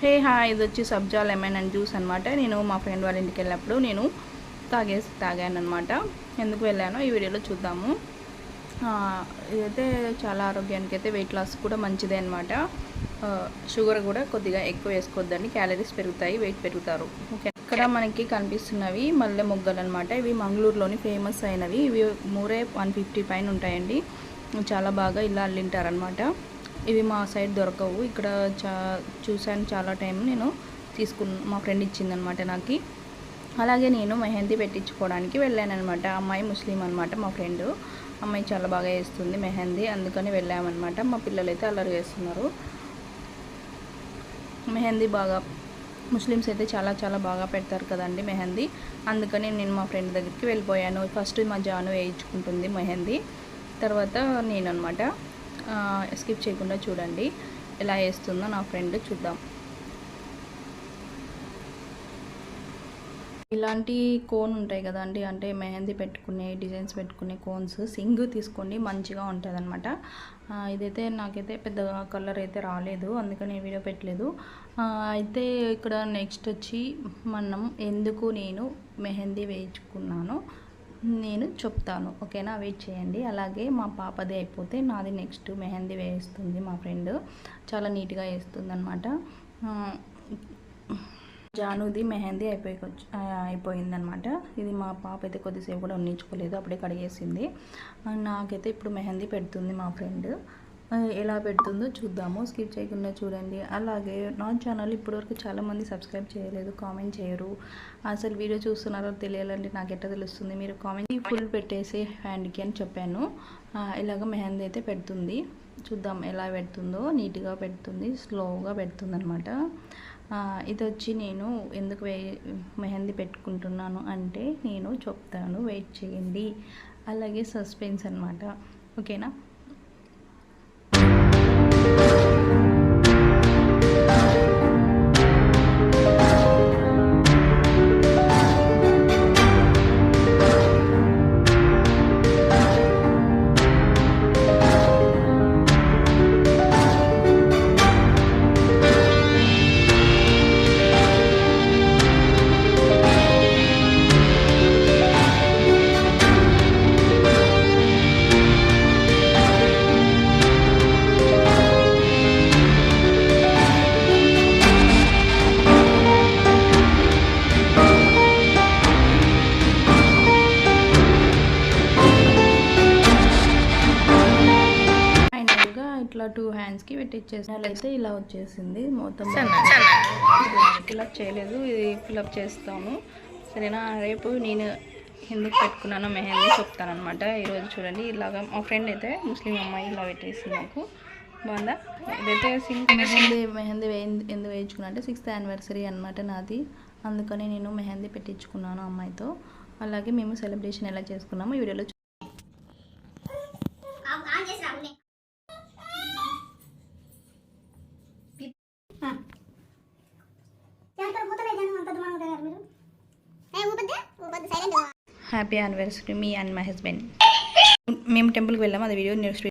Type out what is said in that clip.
హే హా ఇది వచ్చి సబ్జా లెమన్ అండ్ జ్యూస్ అనమాట నేను మా ఫ్రెండ్ వాళ్ళ ఇంటికి వెళ్ళినప్పుడు నేను తాగేసి తాగాను అనమాట ఎందుకు వెళ్ళానో ఈ వీడియోలో చూద్దాము. ఇదైతే చాలా ఆరోగ్యానికి అయితే వెయిట్ లాస్ కూడా మంచిదే అనమాట షుగర్ కూడా కొద్దిగా ఎక్కువ వేసుకోవద్దండి. క్యాలరీస్ పెరుగుతాయి వెయిట్ పెరుగుతారు. ఓకే ఇక్కడ మనకి కనిపిస్తున్నవి మల్లె మొగ్గలు అనమాట ఇవి మంగళూరులోని ఫేమస్ అయినవి. ఇవి మూరే వన్ ఫిఫ్టీ పైన ఉంటాయండి. చాలా బాగా ఇలా అల్లింటారనమాట ఇవి మా సైడ్ దొరకవు. ఇక్కడ చా చూశాను చాలా టైం నేను తీసుకున్న మా ఫ్రెండ్ ఇచ్చిందనమాట నాకు. అలాగే నేను మెహందీ పెట్టించుకోవడానికి వెళ్ళాను అనమాట అమ్మాయి ముస్లిం అనమాట మా ఫ్రెండ్. అమ్మాయి చాలా బాగా వేస్తుంది మెహందీ అందుకని వెళ్ళామన్నమాట మా పిల్లలు అయితే అల్లరి చేస్తున్నారు. మెహందీ బాగా ముస్లిమ్స్ అయితే చాలా చాలా బాగా పెడతారు కదండి మెహందీ. అందుకని నేను మా ఫ్రెండ్ దగ్గరికి వెళ్ళిపోయాను. ఫస్ట్ మా జాను వేయించుకుంటుంది మెహందీ. తర్వాత నేను అనమాట స్కిప్ చేయకుండా చూడండి. ఎలా వేస్తుందో నా ఫ్రెండ్ చూద్దాం. ఇలాంటి కోన్ ఉంటాయి కదండి అంటే మెహందీ పెట్టుకునే డిజైన్స్ పెట్టుకునే కోన్స్ సింగ్ తీసుకోండి మంచిగా ఉంటుంది అనమాట ఇదైతే నాకైతే పెద్ద కలర్ అయితే రాలేదు అందుకని నేను వీడియో పెట్టలేదు. అయితే ఇక్కడ నెక్స్ట్ వచ్చి మనం ఎందుకు నేను మెహందీ వేయించుకున్నాను నేను చెప్తాను. ఓకేనా? వెయిట్ చేయండి. అలాగే మా పాపది అయిపోతే నాది నెక్స్ట్ మెహందీ వేస్తుంది మా ఫ్రెండ్. చాలా నీట్గా వేస్తుంది అనమాట జానుది మెహందీ అయిపోయి అయిపోయిందనమాట ఇది మా పాప అయితే కొద్దిసేపు కూడా ఉన్నించుకోలేదు అప్పుడే కడిగేసింది. నాకైతే ఇప్పుడు మెహందీ పెడుతుంది మా ఫ్రెండ్. ఎలా పెడుతుందో చూద్దాము. స్కిప్ చేయకుండా చూడండి. అలాగే నా ఛానల్ ఇప్పటివరకు చాలామంది సబ్స్క్రైబ్ చేయలేదు కామెంట్ చేయరు. అసలు వీడియో చూస్తున్నారో తెలియాలంటే నాకు ఎట్లా తెలుస్తుంది? మీరు కామెంట్ ఫుల్ పెట్టేసి హ్యాండ్కి అని చెప్పాను. ఇలాగ మెహందీ అయితే పెడుతుంది. చూద్దాం ఎలా పెడుతుందో. నీట్గా పెడుతుంది స్లోగా పెడుతుంది అనమాట ఇది వచ్చి నేను ఎందుకు వే మెహందీ పెట్టుకుంటున్నాను అంటే నేను చెప్తాను. వెయిట్ చేయండి. అలాగే సస్పెన్స్ అనమాట ఓకేనా? టూ హ్యాండ్స్కి పెట్టించేసిన అయితే ఇలా వచ్చేసింది. మొత్తం ఫిలప్ చేయలేదు. ఇది ఫిలప్ చేస్తాను. సరేనా? రేపు నేను ఎందుకు పెట్టుకున్నానో మెహందీ చెప్తాను అనమాట ఈరోజు చూడండి. ఇలాగా మా ఫ్రెండ్ అయితే ముస్లిం అమ్మాయి ఇలా పెట్టేసింది నాకు. బాగుందా? ఇదైతే మెహందీ. మెహందీ. ఎందుకు వేయించుకున్నా అంటే సిక్స్త్ యానివర్సరీ అనమాట నాది. అందుకని నేను మెహందీ పెట్టించుకున్నాను అమ్మాయితో. అలాగే మేము సెలబ్రేషన్ ఎలా చేసుకున్నామో ఈ వీడియోలో హ్యాపీ యానివర్సరీ మీ అండ్ మై హస్బెండ్ మేము టెంపుల్కి వెళ్ళాము అది వీడియో నెక్స్ట్